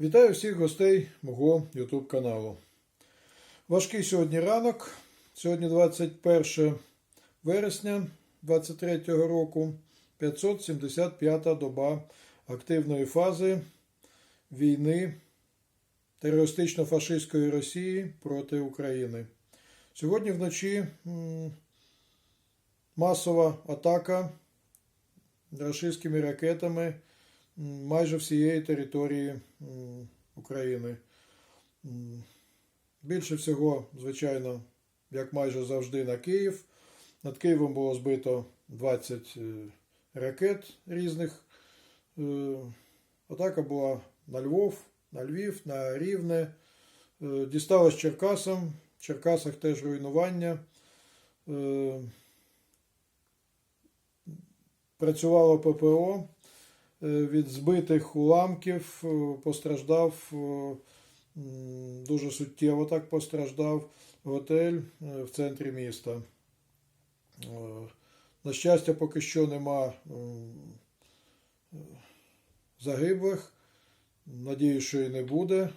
Вітаю всіх гостей мого YouTube каналу. Важкий сьогодні ранок. Сьогодні 21 вересня 2023 року, 575-та доба активної фази війни терористично-фашистської Росії проти України. Сьогодні вночі масова атака рашистськими ракетами майже всієї території України. Більше всього, звичайно, як майже завжди, на Київ. Над Києвом було збито 20 е, ракет різних. Е, Атака була на Львов, на Львів, на Рівне. Е, Дісталось Черкасам. В Черкасах теж руйнування. Працювало ППО. Е, Від збитих уламків е, постраждав е, дуже суттєво так постраждав готель в центрі міста. На щастя, поки що нема загиблих. Надію, що і не буде.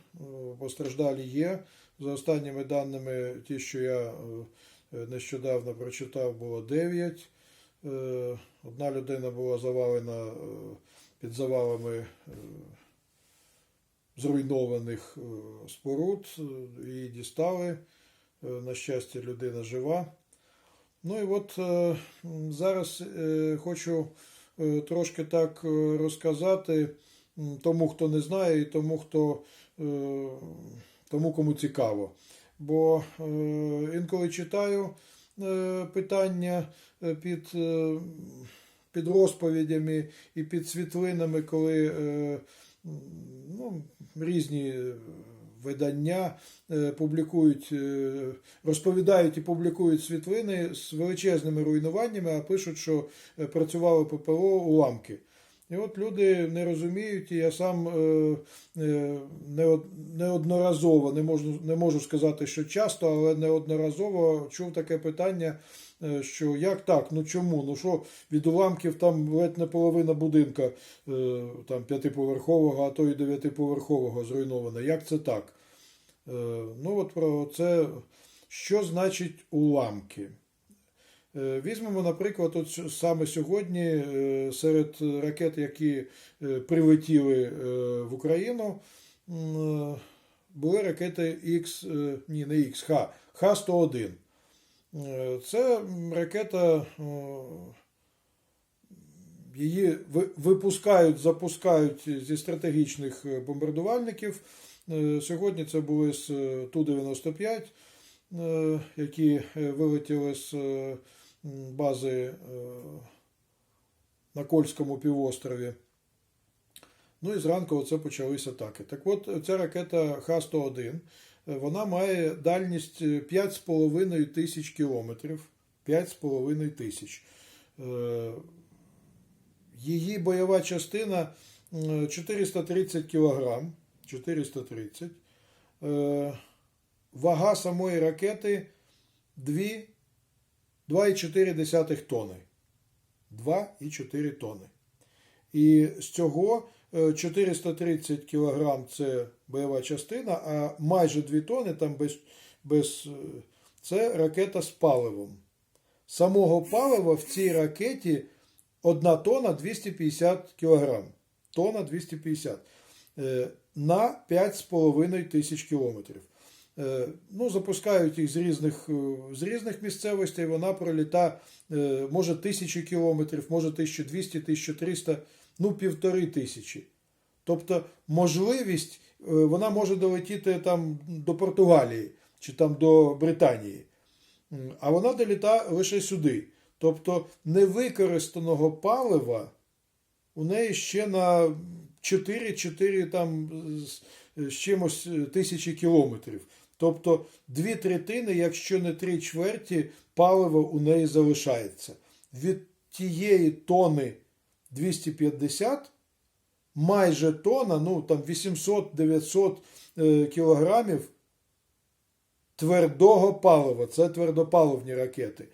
Постраждалі є. За останніми даними, ті, що я нещодавно прочитав, було 9. Е, Одна людина була завалена під завалами е, зруйнованих е, споруд. Її дістали. Е, На щастя, людина жива. Ну і от зараз хочу трошки так розказати тому, хто не знає, і тому, хто, тому кому цікаво. Бо інколи читаю питання під, під розповідями і під світлинами, коли е, ну, різні видання е, публікують, е, розповідають і публікують світлини з величезними руйнуваннями, а пишуть, що працювало ППО уламки. І от люди не розуміють, і я сам неодноразово, не можу, не можу сказати, що часто, але неодноразово чув таке питання, що як так, ну чому? Ну що від уламків там ледь не половина будинка е, там п'ятиповерхового, а то і дев'ятиповерхового зруйнована. Як це так? Е, Ну от про це, що значить уламки? Е, Візьмемо, наприклад, от саме сьогодні е, серед ракет, які е, прилетіли е, в Україну, е, були ракети X, е, ні, не X, Х, Х-101. Е, Це ракета, е, її випускають, запускають зі стратегічних е, бомбардувальників. Сьогодні це були з е, Ту-95, е, які вилетіли з бази на Кольському півострові. Ну і зранку оце почались атаки. Так от, ця ракета Х-101, е, вона має дальність е, 5,5 тисяч кілометрів. 5,5 тисяч. Е, Її бойова частина 430 кілограм. 430. Е, Вага самої ракети 2 2,4 тони. 2,4 тони. І з цього е, 430 кг це бойова частина, а майже 2 тони там без, без, е, це ракета з паливом. Самого палива в цій ракеті 1 тонна 250 кг. Тонна 250 е, на 5,5 тисяч кілометрів. Е, Ну, запускають їх з різних, е, з різних місцевостей. Вона проліта е, може тисячу кілометрів, може 1200, 1300, ну півтори тисячі. Тобто можливість, е, вона може долетіти там до Португалії чи там до Британії. А вона доліта лише сюди. Тобто невикористаного палива у неї ще на 4-4 там з, з чимось е, тисячі кілометрів. Тобто дві третини, якщо не три чверті, палива у неї залишається. Від тієї тони 250 майже тона, ну там 800-900 е, кілограмів твердого палива. Це твердопаливні ракети.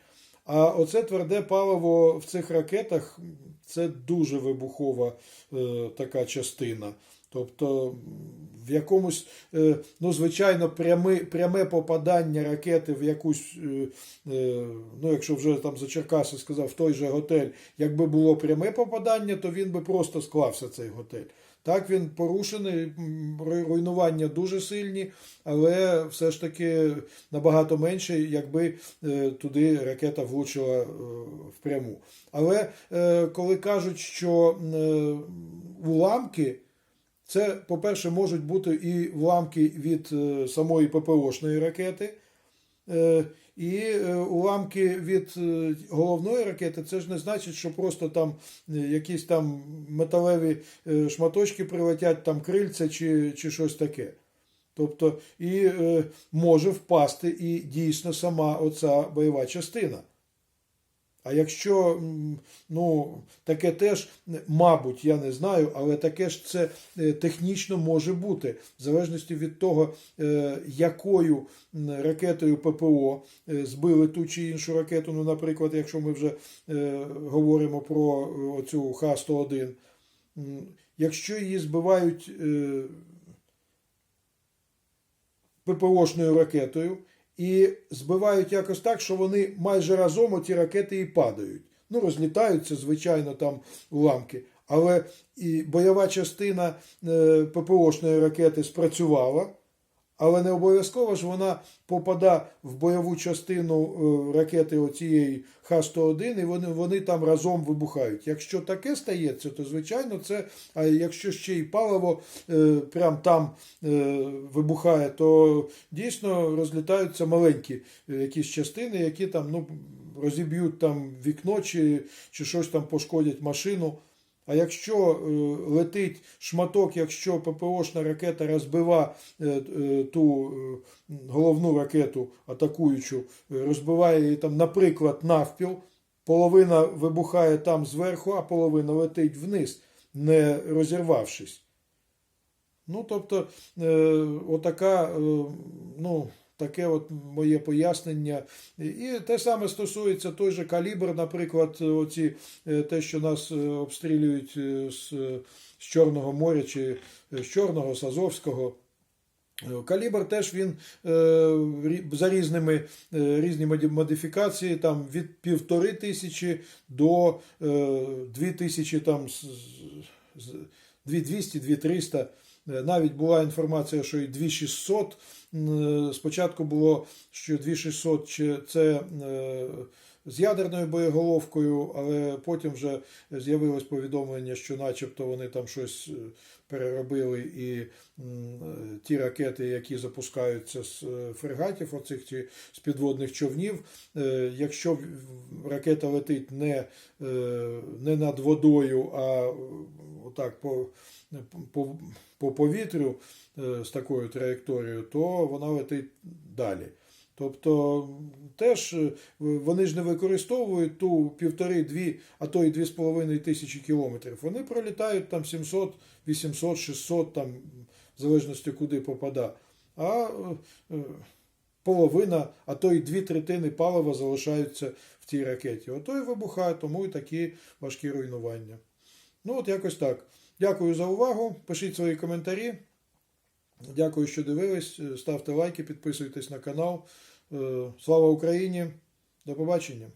А оце тверде паливо в цих ракетах це дуже вибухова е, така частина. Тобто в якомусь, е, ну, звичайно, пряме, пряме попадання ракети в якусь, е, е, ну, якщо вже там за Черкаси сказав, в той же готель, якби було пряме попадання, то він би просто склався цей готель. Так, він порушений, руйнування дуже сильні, але все ж таки набагато менше, якби туди ракета влучила впряму. Але коли кажуть, що уламки, це, по-перше, можуть бути і вламки від е, самої ППОшної ракети. Е, І е, уламки від головної ракети, це ж не значить, що просто там якісь там металеві шматочки прилетять, там крильця чи, чи щось таке. Тобто, і може впасти і дійсно сама оця бойова частина. А якщо ну, таке теж, мабуть, я не знаю, але таке ж це е, технічно може бути, в залежності від того, е, якою ракетою ППО е, збили ту чи іншу ракету. Ну, наприклад, якщо ми вже говоримо про оцю Х-101, якщо її збивають ППОшною ракетою і збивають якось так, що вони майже разом оті ракети і падають. Ну, розлітаються, звичайно, там уламки. Але і бойова частина е, ППОшної ракети спрацювала, але не обов'язково ж вона попада в бойову частину е, ракети оцієї Х-101, і вони, вони там разом вибухають. Якщо таке стається, то звичайно це. А якщо ще й паливо е, прям там е, вибухає, то дійсно розлітаються маленькі е, якісь частини, які там ну, розіб'ють там вікно чи, чи щось там пошкодять машину. А якщо е, летить шматок, якщо ППОшна ракета розбива е, е, ту головну ракету атакуючу, розбиває її там, наприклад, навпіл, половина вибухає там зверху, а половина летить вниз, не розірвавшись. Ну, тобто, отака, ну, Таке от моє пояснення. І те саме стосується той же калібр, наприклад, оці, е, те, що нас е, обстрілюють е, з, з Чорного моря чи з Чорного, з Азовського. Калібр теж він за різними різні модифікації, там від півтори тисячі до дві тисячі там 2200-2300 навіть була інформація, що і 2600. М, Спочатку було, що 2600 чи це е, з ядерною боєголовкою, але потім вже з'явилось повідомлення, що начебто вони там щось е, переробили і е, ті ракети, які запускаються з е, фрегатів, оцих чи з підводних човнів, е, якщо ракета летить не, не над водою, а отак по, по, по повітрю з такою траєкторією, то вона летить далі. Doncs теж е, вони ж не використовують ту півтори-дві, а то й дві з половиною тисячі кілометрів. Вони пролітають там 700, 800, 600, там, в залежності куди попада. А е, е, половина, а то й дві третини палива залишаються в тій ракеті. Ото і вибухає, тому і такі важкі руйнування. Ну, от якось так. Дякую за увагу. Пишіть свої коментарі. Дякую, що дивились. Ставте лайки, підписуйтесь на канал. Е, Слава Україні! До побачення!